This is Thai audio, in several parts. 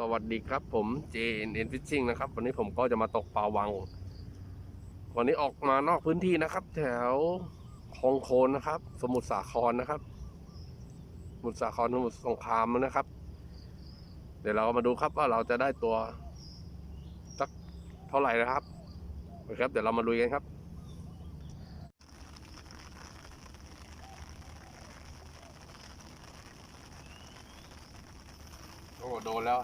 สวัสดีครับผม JNN Fishing นะครับ วันนี้ผมก็จะมาตกปลาวัง วันนี้ออกมานอกพื้นที่นะครับ แถวคลองโคนนะครับ สมุทรสาครนะครับ สมุทรสาครสมุทรสงครามนะครับ เดี๋ยวเรามาดูครับว่าเราจะได้ตัวสักเท่าไหร่นะครับโอเคครับ เดี๋ยวเรามาลุยกันครับโอ้โดนแล้ว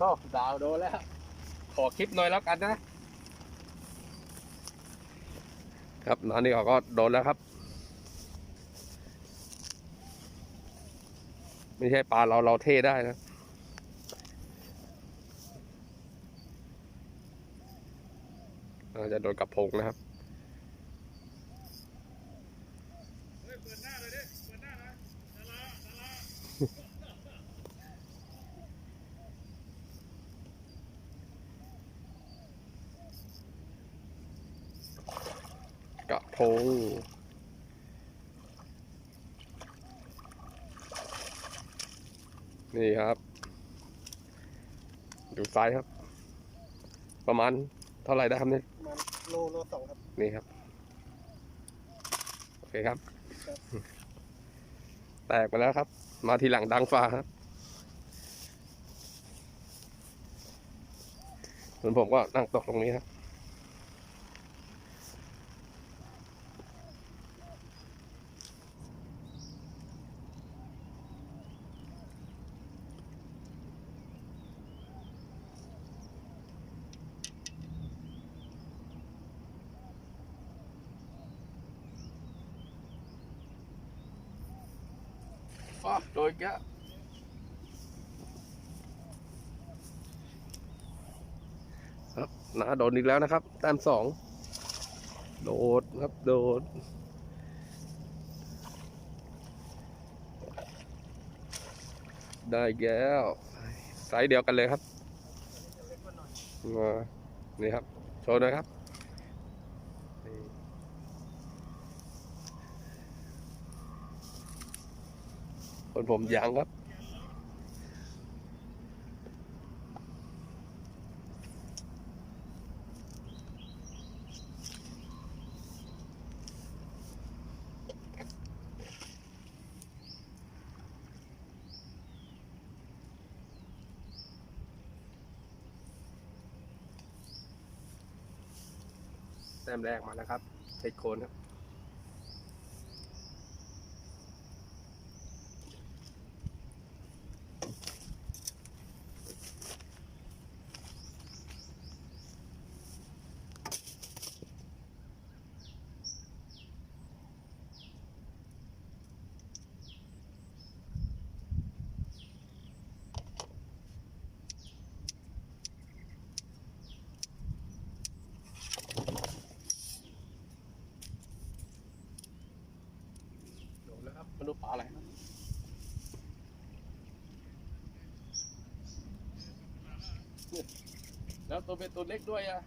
ก็ดาวโดนแล้ว ขอคลิปหน่อยแล้วกันนะ ครับนอนนี่เขาก็โดนแล้วครับ ไม่ใช่ปลาเราเราเท่ได้นะอาจจะโดนกับพงนะครับ กระพงนี่ครับ ดูไซส์ครับ ประมาณเท่าไหร่ได้ครับเนี่ยประมาณโลโลสองครับ นี่ครับ โอเคครับครับ แตกไปแล้วครับ มาทีหลังดังฟ้าครับส่วนผมก็นั่งตกตรงนี้ครับ ฟ้าโดยแกะครับนาโดนอีกแล้วนะครับ แต้มสอง โดดครับ โดดได้แก้วไซส์เดียวกันเลยครับนี่ครับ โชว์หน่อยครับ คนผมยางครับ แต้มแรกมาแล้วครับเทคโคนครับ โดนแล้วครับมาดูปลาอะไรครับ แล้วตัวเป็นตัวเล็กด้วยอะ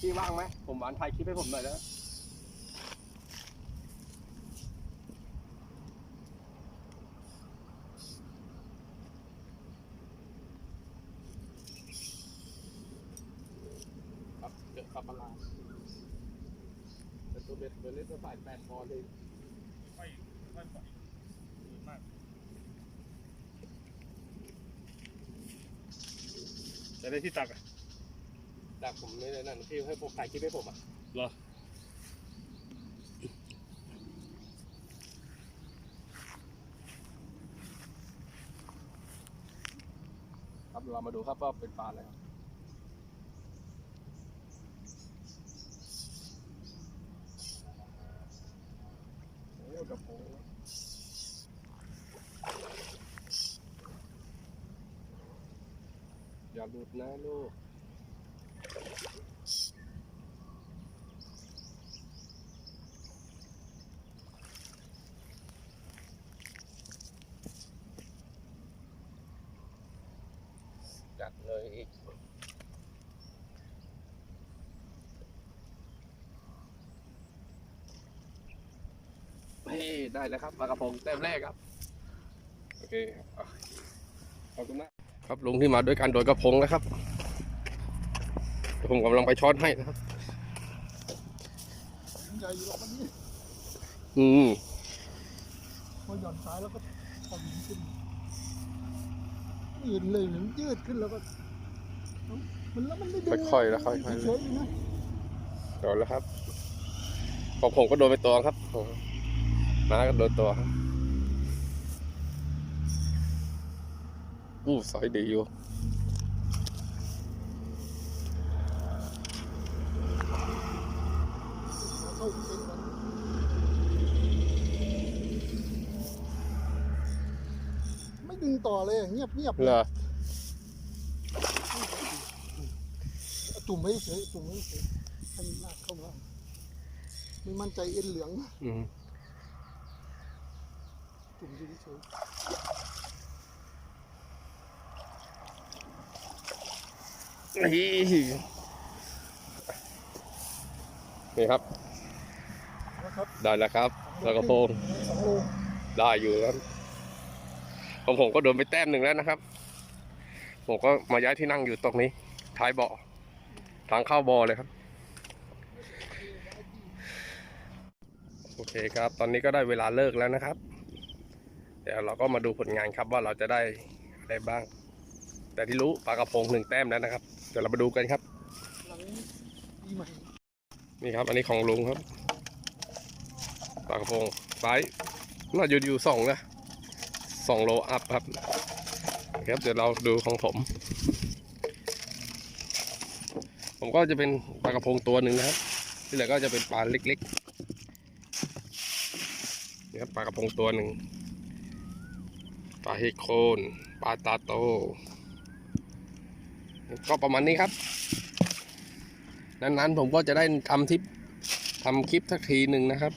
พี่ว่างไหม ผมหวานถ่ายคลิปให้ผมหน่อยแล้วครับเจอขับปลาแต่ตัวเบ็ดตัวเล็กตัวสายแปดพอเลยค่อยค่ปล่อยดีมาก จะได้ที่ตักอะจากผมไม่ได้นั่นพี่ให้ผมถ่ายคลิปให้ผมอะเหรอครับเรามาดูครับว่าเป็นปลาอะไรครับ ดุดนะลูกจัดเลยเฮ้ได้แล้วครับปลากระพงเต็มแรกครับ โอเคขอบคุณมาก ครับลุงที่มาด้วยกันโดยกระพงนะครับเดี๋ยวผมกำลังไปช้อนให้นะครับใหญ่อยู่หรอกมันนี่อืมพอหย่อนซ้ายแล้วก็พอยิงขึ้นยืนเลยมันยืดขึ้นแล้วก็เอ้ามันแล้วมันไม่ดึงค่อยๆแล้วค่อยๆเฉยๆนะโดนแล้วครับของผมก็โดนไปตัวครับน้าก็โดนตัวครับ อู้สอยดีอยู่เข้าเองก่อนไม่ดึงต่อเลยเงียบเงียบๆเหรอเอาตุ่มไว้เฉยตุ่มไว้เฉยให้มันลากเข้ามาไม่มั่นใจเอ็นเหลือง อืมตุ่มอยู่เฉย นี่นี่ครับ ได้แล้วครับปลากระพงได้อยู่แล้วของผมก็โดนไปแต้มหนึ่งแล้วนะครับ ผมก็มาย้ายที่นั่งอยู่ตรงนี้ ท้ายเบาะทางเข้าบอเลยครับ โอเคครับ ตอนนี้ก็ได้เวลาเลิกแล้วนะครับ เดี๋ยวเราก็มาดูผลงานครับว่าเราจะได้อะไรบ้าง แต่ที่รู้ปลากระพงหนึ่งแต้มแล้วนะครับ เดี๋ยวเรามาดูกันครับ นี่ครับ อันนี้ของลุงครับปลากระพงไซส์น่าจะอยู่สองนะสองโลอัพครับครับเดี๋ยวเราดูของผม ผมก็จะเป็นปลากระพงตัวหนึ่งนะครับ ที่เหลือก็จะเป็นปลาเล็กๆนี่ครับปลากระพงตัวหนึ่งปลาเฮโคนปลาตาโต ก็ประมาณนี้ครับนั้นๆผมก็จะได้ทำทิปทำคลิปสักทีหนึ่งนะครับ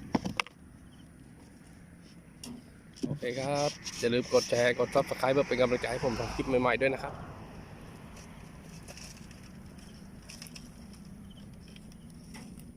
โอเคครับ อย่าลืมกดแชร์ กด subscribe เพื่อเป็นกำลังใจให้ผมทำคลิปใหม่ๆด้วยนะครับ